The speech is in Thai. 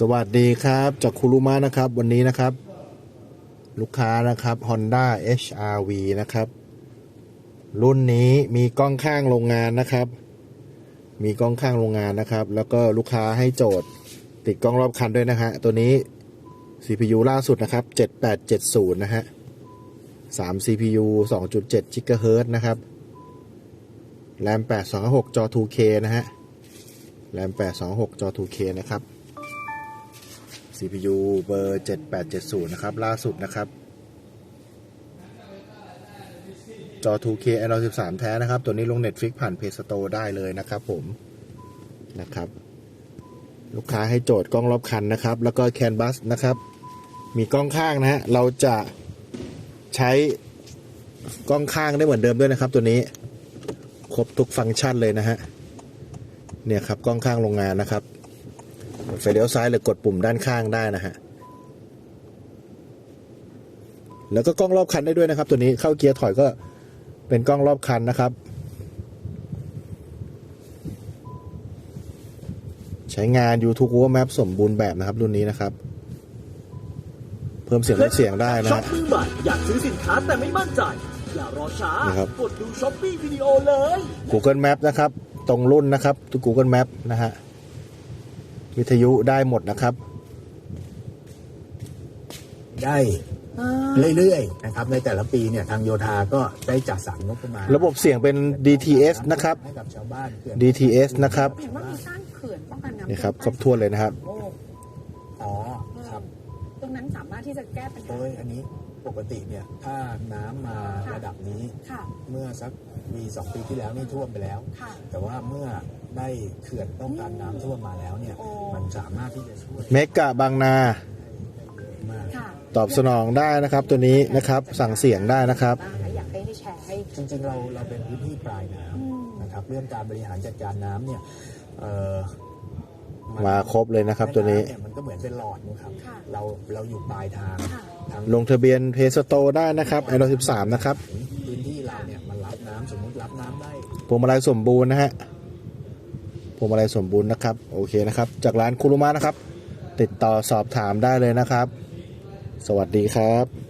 สวัสดีครับ จากคุรุมะนะครับ วันนี้นะครับ ลูกค้านะครับ Honda HRV นะครับ รุ่นนี้มีกล้องข้างโรงงานนะครับ มีกล้องข้างโรงงานนะครับ แล้วก็ลูกค้าให้โจทย์ติดกล้องรอบคันด้วยนะฮะ ตัวนี้ CPU ล่าสุดนะครับ 7870 นะฮะ 3 CPU 2.7 GHz นะครับ แรม 826จอ 2K นะฮะ แรม 826จอ 2K นะครับ CPU เบอร์ 7870 นะครับ ล่าสุดนะครับ จอ 2K Android 13 แท้นะครับ ตัวนี้ลง Netflix ผ่าน Play Store ได้เลยนะครับผมนะครับ ลูกค้าให้โจทย์กล้องรอบคันนะครับ แล้วก็ Canvas นะครับ มีกล้องข้างนะฮะ เราจะใช้กล้องข้างได้เหมือนเดิมด้วยนะครับ ตัวนี้ครบทุกฟังก์ชันเลยนะฮะเนี่ยครับกล้องข้างโรงงานนะครับ ไฟเลี้ยวซ้ายหรือกดปุ่มด้านข้างได้นะฮะแล้วก็กล้องรอบคันได้ด้วยนะครับ ตัวนี้เข้าเกียร์ถอยก็เป็นกล้องรอบคันนะครับ ใช้งาน YouTube Google Map สมบูรณ์แบบนะครับ รุ่นนี้นะครับ เพิ่มเสียงลดเสียงได้นะช็อฮะปมือใหม่อยากซื้อสินค้าแต่ไม่มั่นใจ อย่ารอช้านะครับกดดูช้อปปี้วิดีโอเลย Google Map นะครับ ตรงรุ่นนะครับตัว Google Map นะฮะ วิทยุได้หมดนะครับ ได้เรื่อยๆนะครับในแต่ละปีเนี่ยทางโยธาก็ได้จัดสรรงบประมาณระบบเสียงเป็น DTS นะครับ ให้กับชาวบ้านเขื่อน DTS นะครับเห็นว่ามีสร้างเขื่อนป้องกันน้ำนี่ครับครบถ้วนเลยนะครับโอ้อ๋อครับตรงนั้นสามารถที่จะแก้ปัญหาโดยอันนี้ปกติเนี่ยถ้าน้ำมาระดับนี้ค่ะ เมื่อสักมีสองปีที่แล้วนี่ท่วมไปแล้วค่ะแต่ว่าเมื่อได้เขื่อนป้องกันน้ำท่วมมาแล้วเนี่ยโอ้มันสามารถที่จะช่วยเมกะบางนา มาก ค่ะตอบสนองได้นะครับตัวนี้นะครับ สั่งเสียงได้นะครับบ้างนะอยากให้ได้แชร์ให้ จริงๆ เราเราเป็นพื้นที่ปลายน้อืมำนะครับ เรื่องการบริหารจัดการน้ำเนี่ยเอ่อมาครบเลยนะครับตัวนี้ แม่ำเยมันก็เหมือนเป็นหลอดนะครับ ค่ะ เราเราอยู่ปลายทางค่ะ ทางลงทะเบียนเพสโตได้นะครับไอโร13 นะครับพื้น วงมาลัยสมบูรณ์นะฮะพวงมาลัยสมบูรณ์นะครับโอเคนะครับ จากร้านคุรุมะนะครับ ติดต่อสอบถามได้เลยนะครับ สวัสดีครับ